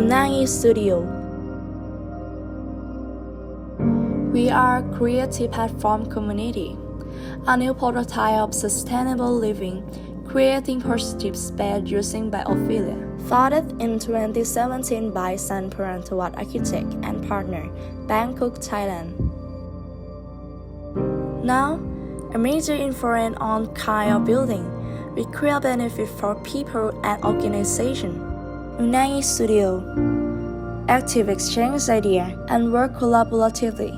Unagi Studio. We are creative platform community, a new prototype of sustainable living, creating positive space using biophilia. Founded in 2017 by San Parantawat Architect and Partner, Bangkok, Thailand. Now, a major influence on kind of building with create benefit for people and organization. Unai Studio. Active exchange idea and work collaboratively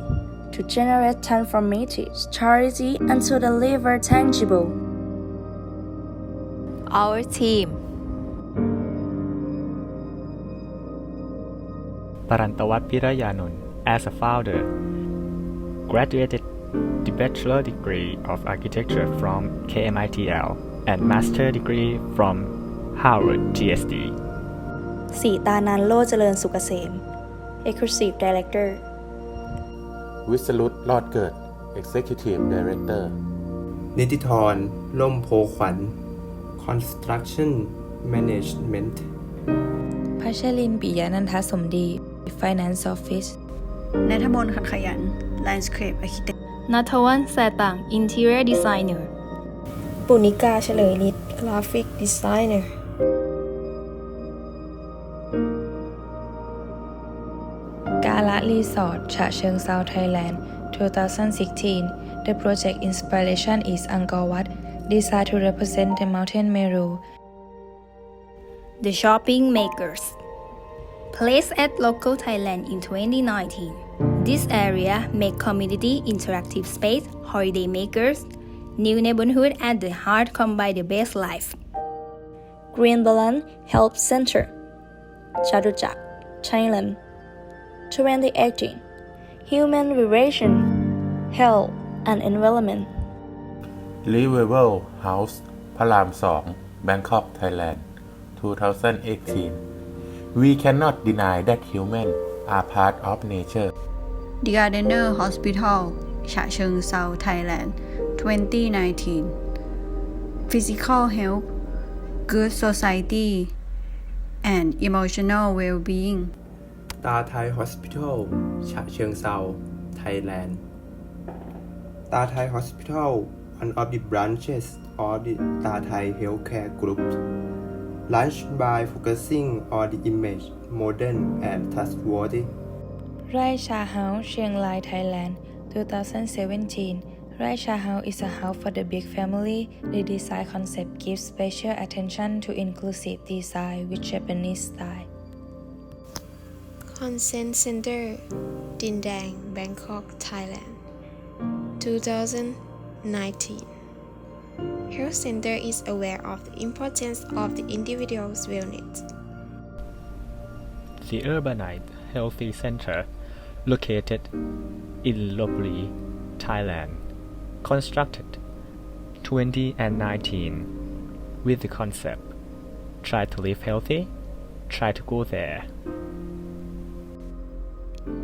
to generate transformative charity and to deliver tangible. Our team. Tarantawat Pirayanun, as a founder, graduated the bachelor degree of architecture from KMITL and master degree from Harvard GSD. สีตานันโลเจริญสุกเกษม Exclusive Director วิสรุตรอดเกิด Executive Director นิติธรล่มโพขวัญ Construction Management พัชรินปิยะนันทสมดี Finance Office นัทมนต์ขัดขยัน Landscape Architect นัทวันแสต่าง Interior Designer ปุณิกาเฉลยฤทธิ์ Graphic Designer Ala Resort, Cha Cheung Sao, Thailand, 2016. The project inspiration is Angkor Wat, designed to represent the mountain Meru. The Shopping Makers Placed at Local Thailand in 2019, this area make community interactive space, holiday makers, new neighborhood at the heart combine the best life. Green Balan Health Center, Charuchak, Thailand. 2018 Human Relation Health and Environment Revival House พระราม 2 Bangkok Thailand 2018 We cannot deny that humans are part of nature The Gardener Hospital ฉะเชิงเซา Thailand 2019 Physical Health Good Society and Emotional Well-being ตาไทย Hospital ฉะเชิงเซา Thailand ตาไทย Hospital one of the branches of the ตาไทย Healthcare Group launched by focusing on the image modern and trustworthy ไรชาเฮาส์เชียงราย Thailand 2017 ไรชาเฮาส์ is a house for the big family. The design concept gives special attention to inclusive design with Japanese style. Consent Center Din Dang Bangkok Thailand 2019 Health Center is aware of the importance of the individual's wellness. The Urbanite Healthy Center located in Lopburi Thailand constructed 20 and 19 with the concept try to live healthy try to go there.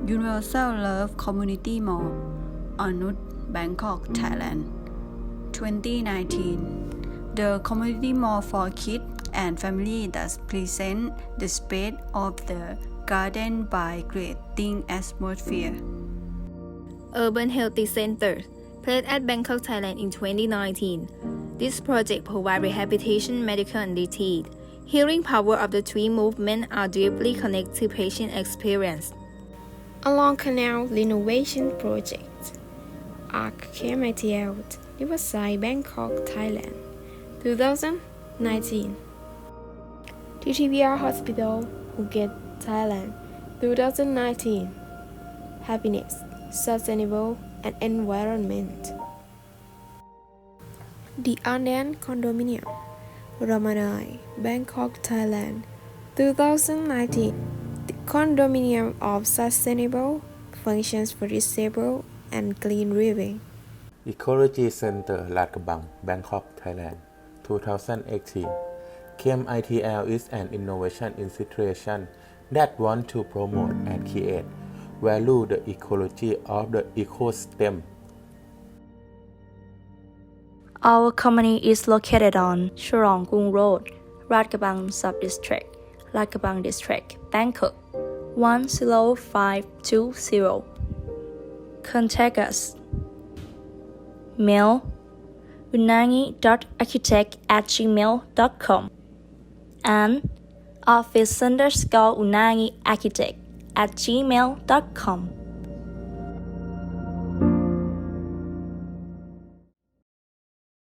Universal Love Community Mall, Anut, Bangkok, Thailand, 2019. The community mall for kids and family that presents the space of the garden by creating atmosphere. Urban Healthy Center, played at Bangkok, Thailand in 2019. This project provides rehabilitation, medical and retreat. Hearing power of the tree movement are deeply connected to patient experience. Along Canal Renovation Project. Arc KMITL Riverside Bangkok Thailand 2019 TTVR Hospital Phuket Thailand 2019 Happiness Sustainable and Environment. The Arden Condominium Ramanai Bangkok Thailand 2019 The Condominium of Sustainable Functions for Disabled and Clean Living Ecology Center ลาดกระบัง Bangkok Thailand 2018 KMITL is an innovation institution that want to promote and create value the ecology of the ecosystem Our company is located on Shorong Kung Road, Rat Kabang Sub-District, Lat Kabang District, Bangkok. 10520. Contact us. Mail unagi.architect at gmail.com and office underscore unagi architect at gmail.com.